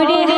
ধরে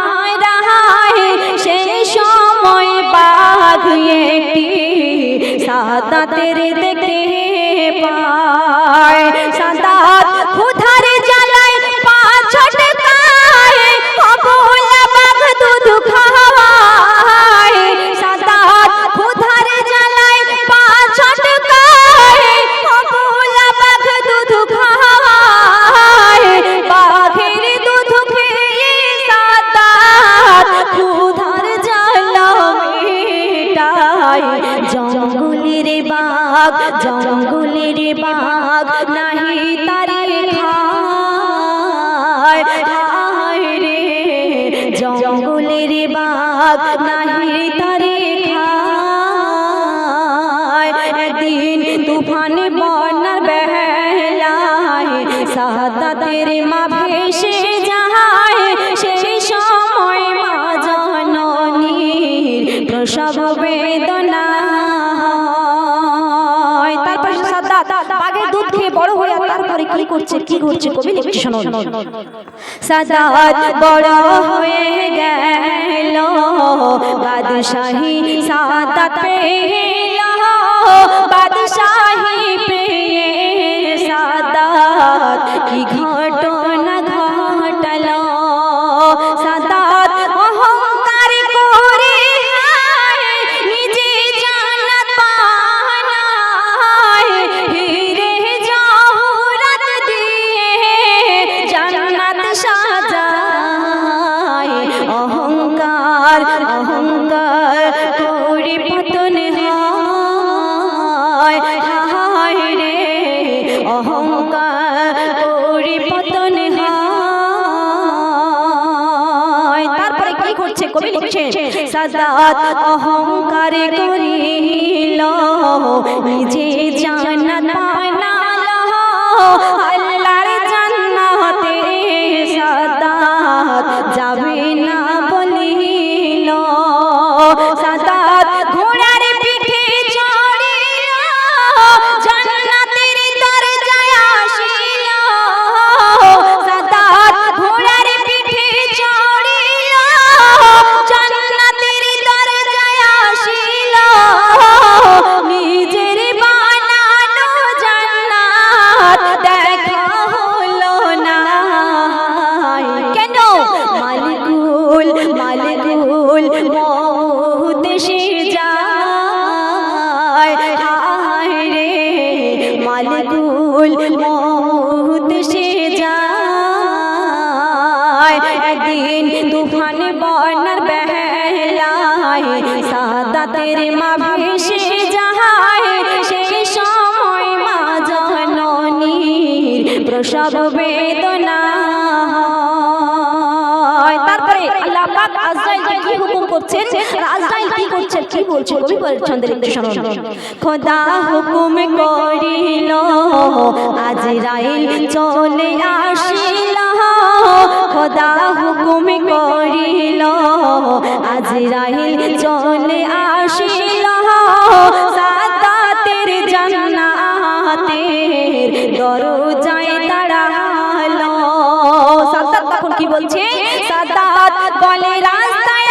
বাঘ সাদা সাদাতের দেখতে পায় জঙ্গলের বাঘ নাহি তারে একদিন তুফান বন্যার সাদা মা ভেসে যায়, সেই সময় মা জননীর প্রসব বেদনা কি করছে কি ঘটছে কবি লিখছে শুনুন সাদাত বড় হয়ে গেল বাদশাহী সাদাত পেল লিখছে সাদাত অহংকার করিল নিজে জান্নাত মালিকুল মৌত সে যায়। একদিন তুফান ভেসে যায়। সেই সময় মা জননীর প্রসব বেদনা তারপরে আল্লাহ পাক আজরাইলকে কি হুকুম করছেন? আজরাইল কি কি বলছে কবি ছন্দের একটু শুনুন খোদা হুকুম করিল আজরাইল চলে আসিল। খোদা হুকুম করিল আজরাইল চলে আসিল। সাদাতের জান্নাতের দরজায় দাঁড়াল। সাদাত তখন কি বলছে? বলে রাস্তায়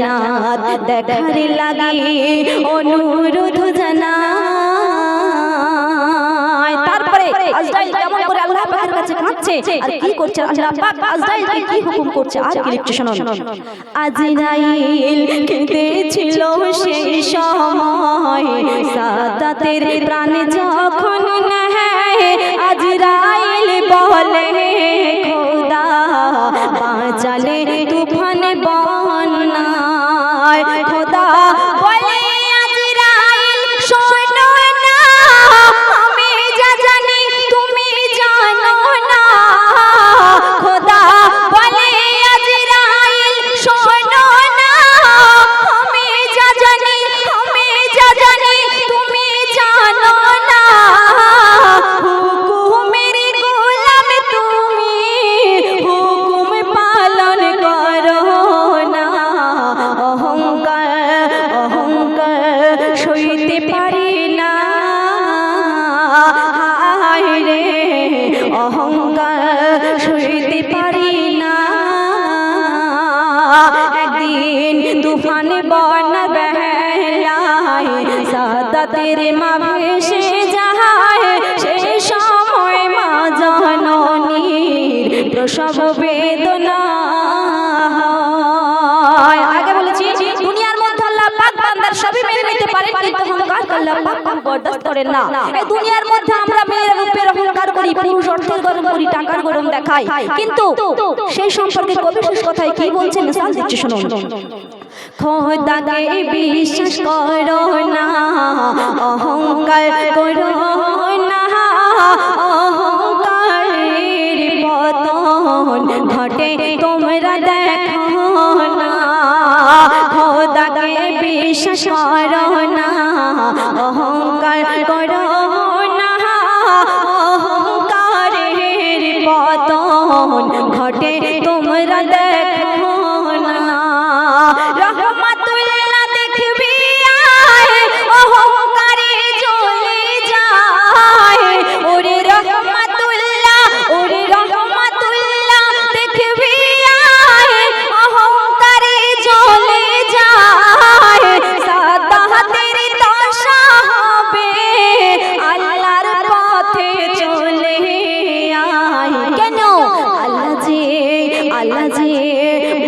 জানাত দেখারি লাগে অনুরোধ জানায় তারপরে আজরাইল কেমন করে আল্লাহ পাকের কাছে কাঁদছে? আর কি করছে আল্লাহ পাক আজরাইলকে কি হুকুম করছে? আর কি লিখছে শুনুন। আজরাইল কেঁদেছিল সেই সময়। সাদাতের প্রাণ যখন আজরাইল বলে খোদা বাঁচালে সাদা তেরে সেই সময় মা প্রসব বেদনা। আগে বলেছি, দুনিয়ার মধ্যে আল্লাহ পাক বান্দার সবই মেনে নিতে পারেন, কিন্তু অহংকার আল্লাহ পাক বরদাস্ত করেন না। এই দুনিয়ার মধ্যে আমরা মেয়ের রূপের অহংকার করি, পুরুষ অর্থের গরম করি, টাকার গরম দেখাই। কিন্তু সেই সম্পর্কে কবি শেষ কথায় কি বলছেন দিচ্ছি, শুনুন। খোদাকে বিশ্বাস করো না। অহংকার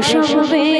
প্রসব বেদনা